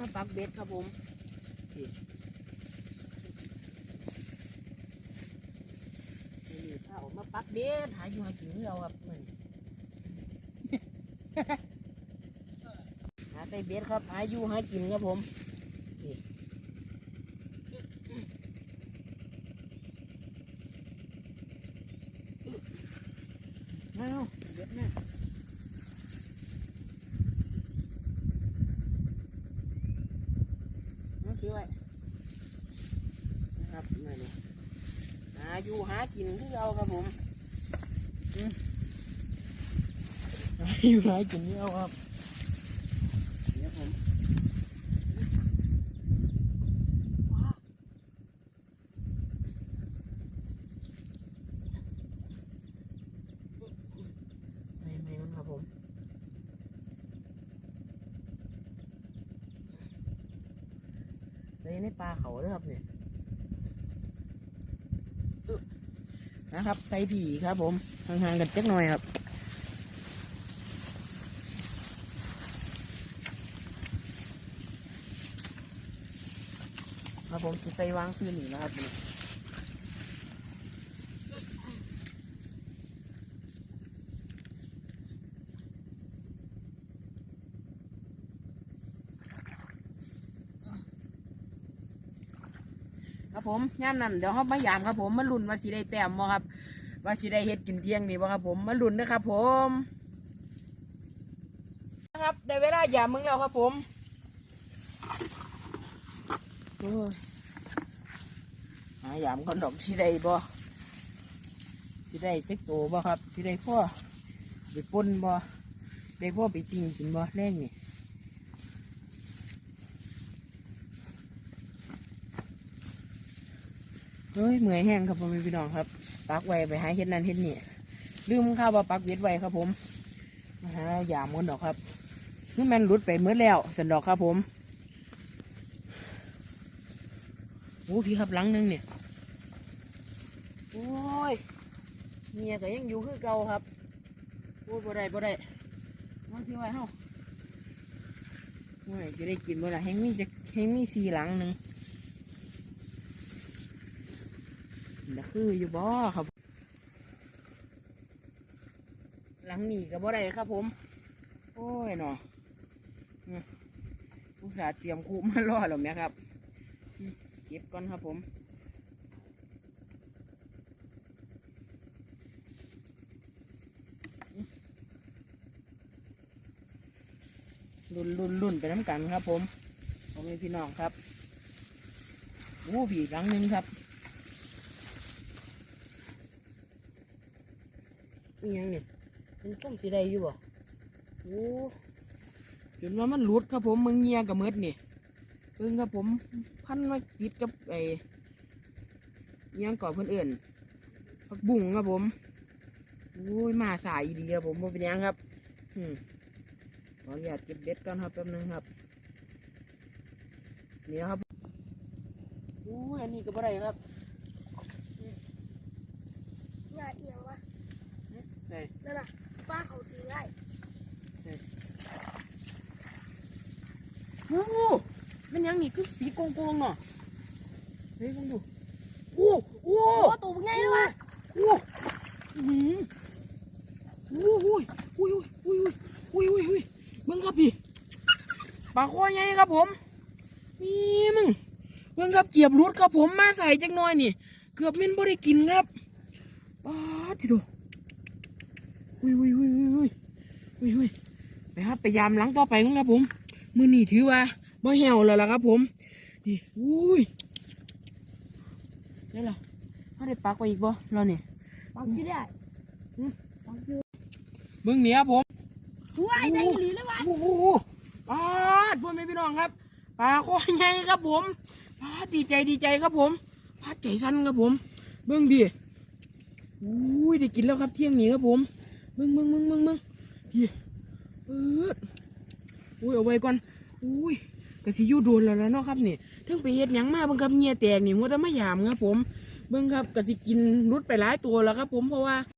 มาปักเบ็ดครับผมนี่ถ้าออกมาปักเบ็ดหาอยู่หากินเราครับหมือนหาใส่เบ็ดครับ หาอยู่หากินครับผมนี่มาเอาเบ็ดมาเอา ถือไว้นะครับนี่นี่หาอยู่หากินที่เราครับผมอืมหาอยู่หากินที่เราครับ เดี๋ยวผมใส่ไหมมันครับผม ใส่ในปลาเขาด้วยครับเนี่ยนะครับ ใส่ผีครับผมห่างๆกันจักหน่อยครับครับผมจะใส่วางคืนนี่นะครับ ครับผมย่ามนั่นเดี๋ยวเขามายามครับผมมาลุ้นว่าสิได้แต้มบ่ครับ ว่าสิได้เฮ็ดกินเที่ยงนี่บ่ครับผมมาลุ้นนะครับผมนะครับได้เวลายามมึงแล้วครับผมโอ้ยหายามคนดอกสิได้บ่สิได้จักโตบ่ครับสิได้พ่อไปปนบ่ได้พ่อไปจริงกินบ่แรงนี่ เฮ้ยเมื่อยแห้งครับผมพี่น้องครับ ปักไว้ไปหาเฮ็ดนั่นเฮ็ดนี่ลืมข้าวว่าปักเวทไว้ครับผมมาหายามคนดอกครับคือแมันหลุดไปเมื่อแล้วสันดอกครับผมโอ้พี่ครับหลังหนึงเนี่ยโอ้ยเมียก็ยังอยู่คือเก่าครับโอ้ยบ่ได้บ่ได้มาพี่ไว้เฮาโอ้ยจะได้กินบ่ล่ะแห้งมีจะแห้งมีสีหลังหนึ่ง นี่คืออยู่บ่ครับ หลังนี้ก็บ่ได้ครับผม โอ้ยเนาะอืมอุตส่าเตรียมคูมารอแล้วแม่ครับเก็บก่อนครับผมรุ่นรุ่นรุ่นไปน้ำกันครับผมผมมีพี่น้องครับ โอ้ผีครั้งหนึ่งครับ ยังเนี่ยเป็นส้มสีใดอยู่บ่โอ้จนว่ามันหลุดครับผมมึงเงียกับเมดนี่เพิ่งครับผมพันมาติดกับไอ้อิหยังก่อเพื่อนเอื่นผักบุ้งครับผมโอ้ยมาสายดีครับผมบ่เป็นหยังครับอืมขออนุญาตเก็บเบ็ดก่อนครับแป๊บนึงครับนี่นะครับอู้ยอันนี้ก็บ่ได้ครับอย่าเอียงวะได้ นั่นน่ะป้าเขาถือได้โอ้มันยังนี่คือสีโกงโกงๆเนาะเฮ้ยลองดูโอ้โอ้โอ้ตัวเป็นไงนะวะโอ้อื้อหือโอ้โหยโอ้ยโอ้ยโอ้ยโอ้ยโอ้ยโอ้ยมึงครับพี่ปลาคอใหญ่ครับผมนี่มึงเบิ่งครับเกียบรุดครับผมมาใส่จักหน่อยนี่ เกือบแม่นบ่ได้กินครับป๊าดทีดู อุ้ยอุ้ยอุ้ยอุ้ยอุ้ยอุ้ยอุ้ยไปครับไปยามหลังต่อไปกันครับผม มือนี่ถือว่าบ่เหี่ยวแล้วล่ะครับผมนี่อุ้ยได้ละเขาได้ปักไว้อีกบ่เราเนี่ยปังที่ได้อืมปังที่เบิ่งนี่ครับผมว้ายได้อีหลีเลยวะโอ้โหปาดพ่อแม่พี่น้องครับปลาคอใหญ่ครับผมปาดดีใจดีใจครับผมปาดใจสั้นครับผม เบิ่งดิอุ้ยได้กินแล้วครับเที่ยงนี้ครับผม มึงมึงมึงมึงมึงเบิ่งพี่เอออุ้ยเอาไว้ก่อนอุ้ยกะสิอยู่โดนแล้วล่ะเนาะครับนี่ถึงไปเฮ็ดหยังมาเบิ่งครับเงียแตกนี่หัวแต่มายามครับผม เบิ่งครับกะสิกินรุดไปหลายตัวแล้วครับผมเพราะว่า